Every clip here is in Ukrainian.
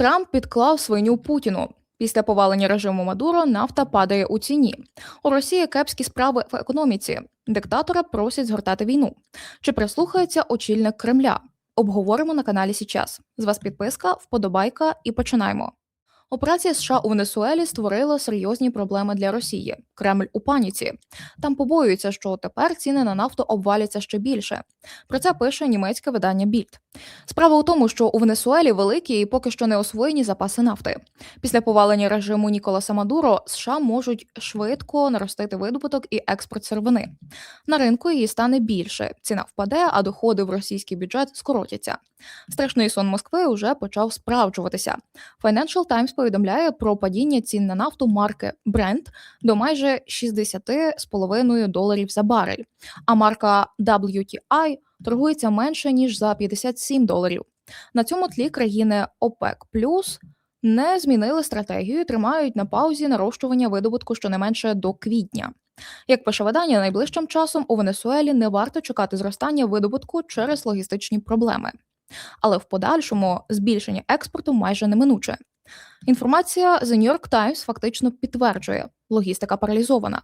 Трамп підклав свиню Путіну. Після повалення режиму Мадуро нафта падає у ціні. У Росії кепські справи в економіці. Диктатора просять згортати війну. Чи прислухається очільник Кремля? Обговоримо на каналі Січас. З вас підписка, вподобайка і починаємо. Операція США у Венесуелі створила серйозні проблеми для Росії. Кремль у паніці. Там побоюються, що тепер ціни на нафту обваляться ще більше. Про це пише німецьке видання Більд. Справа у тому, що у Венесуелі великі і поки що не освоєні запаси нафти. Після повалення режиму Ніколаса Мадуро США можуть швидко наростити видобуток і експорт сировини. На ринку її стане більше. Ціна впаде, а доходи в російський бюджет скоротяться. Страшний сон Москви вже почав справджуватися. Financial Times повідомляє про падіння цін на нафту марки Brent до майже 60,5 доларів за барель, а марка WTI торгується менше ніж за 57 доларів. На цьому тлі країни ОПЕК плюс. не змінили стратегію, і тримають на паузі нарощування видобутку щонайменше до квітня. Як пише видання, найближчим часом у Венесуелі не варто чекати зростання видобутку через логістичні проблеми але в подальшому збільшення експорту майже неминуче. Інформація The New York Times фактично підтверджує, логістика паралізована.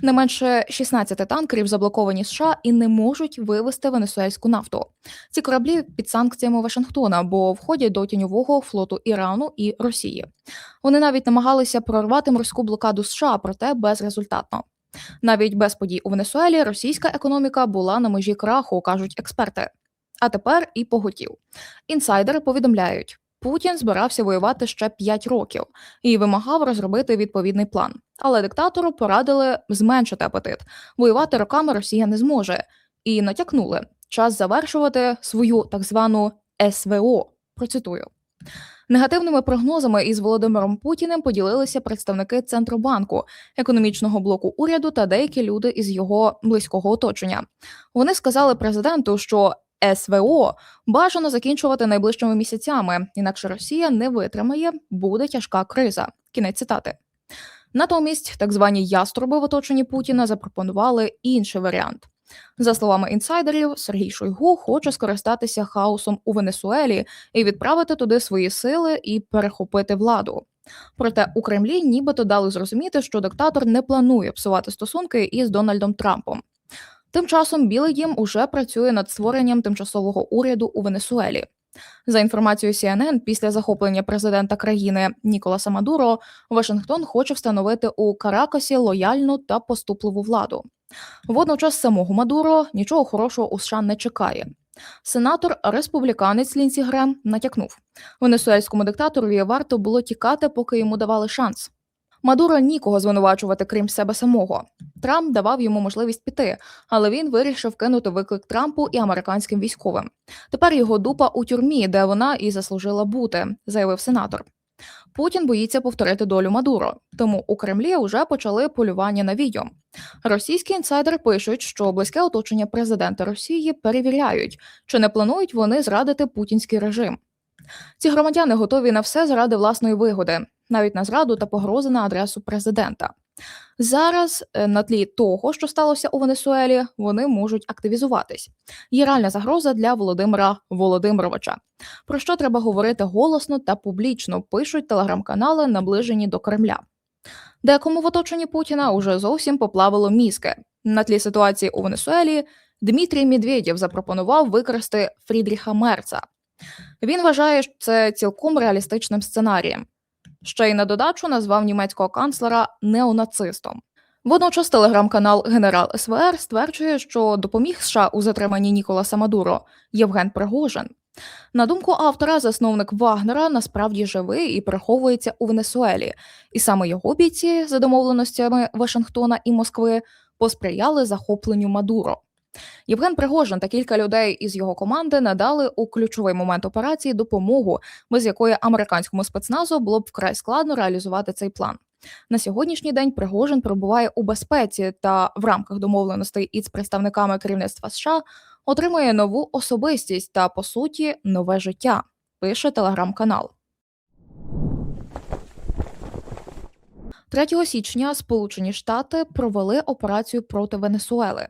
Не менше 16 танкерів заблоковані США і не можуть вивести венесуельську нафту. Ці кораблі під санкціями Вашингтона, бо входять до тіньового флоту Ірану і Росії. Вони навіть намагалися прорвати морську блокаду США, проте безрезультатно. Навіть без подій у Венесуелі російська економіка була на межі краху, кажуть експерти. А тепер і поготів. Інсайдери повідомляють, Путін збирався воювати ще 5 років і вимагав розробити відповідний план. Але диктатору порадили зменшити апетит. Воювати роками Росія не зможе, і натякнули час завершувати свою так звану СВО. Процитую. Негативними прогнозами із Володимиром Путіним поділилися представники Центробанку, економічного блоку уряду та деякі люди із його близького оточення. Вони сказали президенту, що СВО бажано закінчувати найближчими місяцями, інакше Росія не витримає, буде тяжка криза. Кінець цитати. Натомість, так звані яструби в оточенні Путіна запропонували інший варіант. За словами інсайдерів, Сергій Шойгу хоче скористатися хаосом у Венесуелі і відправити туди свої сили і перехопити владу. Проте у Кремлі нібито дали зрозуміти, що диктатор не планує псувати стосунки із Дональдом Трампом. Тим часом Білий Дім уже працює над створенням тимчасового уряду у Венесуелі. За інформацією CNN, після захоплення президента країни Ніколаса Мадуро, Вашингтон хоче встановити у Каракасі лояльну та поступливу владу. Водночас самого Мадуро нічого хорошого у США не чекає. Сенатор республіканець Лінсі Грем натякнув, венесуельському диктаторові варто було тікати, поки йому давали шанс. Мадуро нікого звинувачувати, крім себе самого. Трамп давав йому можливість піти, але він вирішив кинути виклик Трампу і американським військовим. Тепер його дупа у тюрмі, де вона і заслужила бути, заявив сенатор. Путін боїться повторити долю Мадуро, тому у Кремлі вже почали полювання на відео. Російські інсайдери пишуть, що близьке оточення президента Росії перевіряють, чи не планують вони зрадити путінський режим. Ці громадяни готові на все заради власної вигоди, навіть на зраду та погрози на адресу президента. Зараз е, на тлі того, що сталося у Венесуелі, вони можуть активізуватись. Є реальна загроза для Володимира Володимировича. Про що треба говорити голосно та публічно пишуть телеграм-канали, наближені до Кремля. Декому в оточенні Путіна уже зовсім поплавило мізки. На тлі ситуації у Венесуелі Дмитрій Медведєв запропонував використати Фрідріха Мерца. Він вважає, це цілком реалістичним сценарієм. Ще й на додачу назвав німецького канцлера неонацистом. Водночас телеграм-канал Генерал СВР стверджує, що допоміг США у затриманні Ніколаса Мадуро Євген Пригожин. На думку автора, засновник Вагнера насправді живий і переховується у Венесуелі, і саме його бійці за домовленостями Вашингтона і Москви посприяли захопленню Мадуро. Євген Пригожин та кілька людей із його команди надали у ключовий момент операції допомогу, без якої американському спецназу було б вкрай складно реалізувати цей план. На сьогоднішній день Пригожин перебуває у безпеці та в рамках домовленостей із представниками керівництва США отримує нову особистість та по суті нове життя. Пише телеграм-канал. 3 січня Сполучені Штати провели операцію проти Венесуели.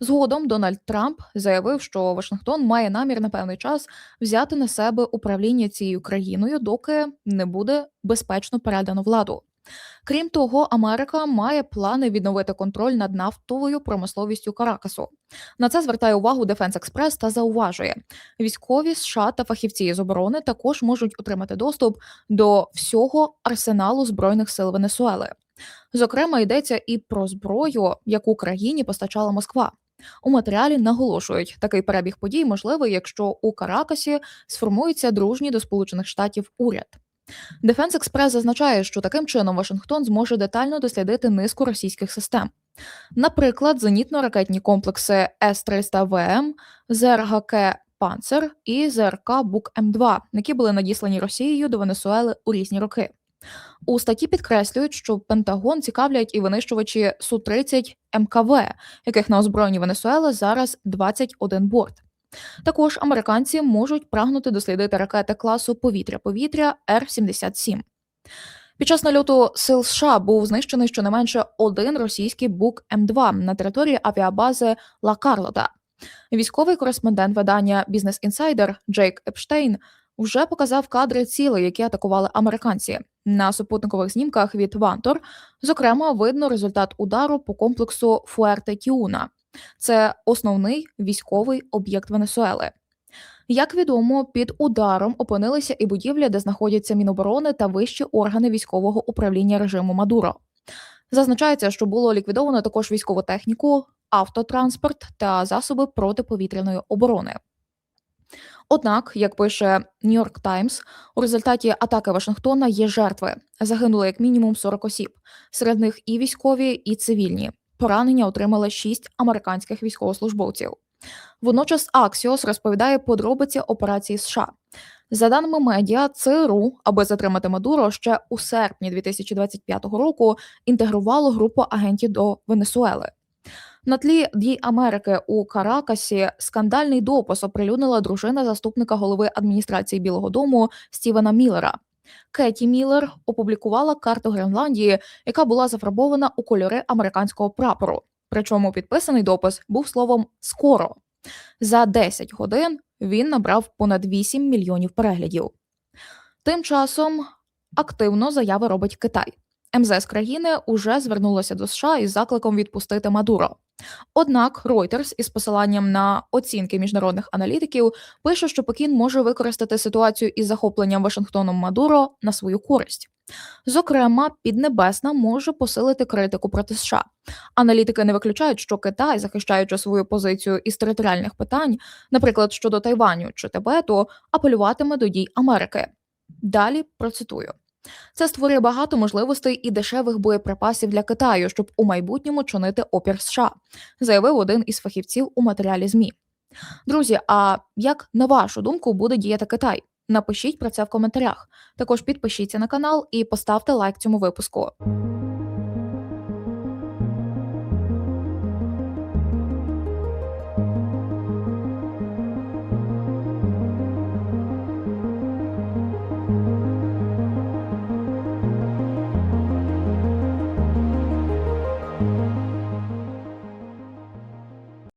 Згодом Дональд Трамп заявив, що Вашингтон має намір на певний час взяти на себе управління цією країною, доки не буде безпечно передано владу. Крім того, Америка має плани відновити контроль над нафтовою промисловістю Каракасу. На це звертає увагу Defense Express та зауважує, військові США та фахівці з оборони також можуть отримати доступ до всього арсеналу збройних сил Венесуели. Зокрема, йдеться і про зброю, яку країні постачала Москва. У матеріалі наголошують, такий перебіг подій можливий, якщо у Каракасі сформується дружній до Сполучених Штатів уряд. Defense Express зазначає, що таким чином Вашингтон зможе детально дослідити низку російських систем. Наприклад, зенітно-ракетні комплекси С-300ВМ, ЗРГК Панцер і ЗРК Бук М2, які були надіслані Росією до Венесуели у різні роки. У статті підкреслюють, що Пентагон цікавлять і винищувачі Су-30 МКВ, яких на озброєнні Венесуели зараз 21 борт. Також американці можуть прагнути дослідити ракети класу повітря-повітря Р-77. Під час нальоту сил США був знищений щонайменше один російський бук М2 на території авіабази Ла Карлота. Військовий кореспондент видання Бізнес Інсайдер Джейк Епштейн вже показав кадри цілей, які атакували американці. На супутникових знімках від Вантор, зокрема, видно результат удару по комплексу Фуерте Тіуна. Це основний військовий об'єкт Венесуели. Як відомо, під ударом опинилися і будівлі, де знаходяться Міноборони та вищі органи військового управління режиму Мадуро. Зазначається, що було ліквідовано також військову техніку, автотранспорт та засоби протиповітряної оборони. Однак, як пише York Times, у результаті атаки Вашингтона є жертви. Загинуло як мінімум 40 осіб, серед них і військові, і цивільні. Поранення отримали шість американських військовослужбовців. Водночас Axios розповідає подробиці операції США. За даними медіа, ЦРУ, аби затримати Мадуро, ще у серпні 2025 року інтегрувало групу агентів до Венесуели. На тлі дій Америки у Каракасі скандальний допис оприлюднила дружина заступника голови адміністрації Білого Дому Стівена Міллера. Кеті Міллер опублікувала карту Гренландії, яка була зафарбована у кольори американського прапору. Причому підписаний допис був словом скоро. За 10 годин він набрав понад 8 мільйонів переглядів. Тим часом активно заяви робить Китай. МЗС країни уже звернулося до США із закликом відпустити Мадуро. Однак Reuters із посиланням на оцінки міжнародних аналітиків пише, що Пекін може використати ситуацію із захопленням Вашингтоном Мадуро на свою користь. Зокрема, Піднебесна може посилити критику проти США. Аналітики не виключають, що Китай, захищаючи свою позицію із територіальних питань, наприклад, щодо Тайваню чи Тибету, апелюватиме до дій Америки. Далі процитую. Це створює багато можливостей і дешевих боєприпасів для Китаю, щоб у майбутньому чинити опір США, заявив один із фахівців у матеріалі ЗМІ. Друзі, а як на вашу думку буде діяти Китай? Напишіть про це в коментарях. Також підпишіться на канал і поставте лайк цьому випуску.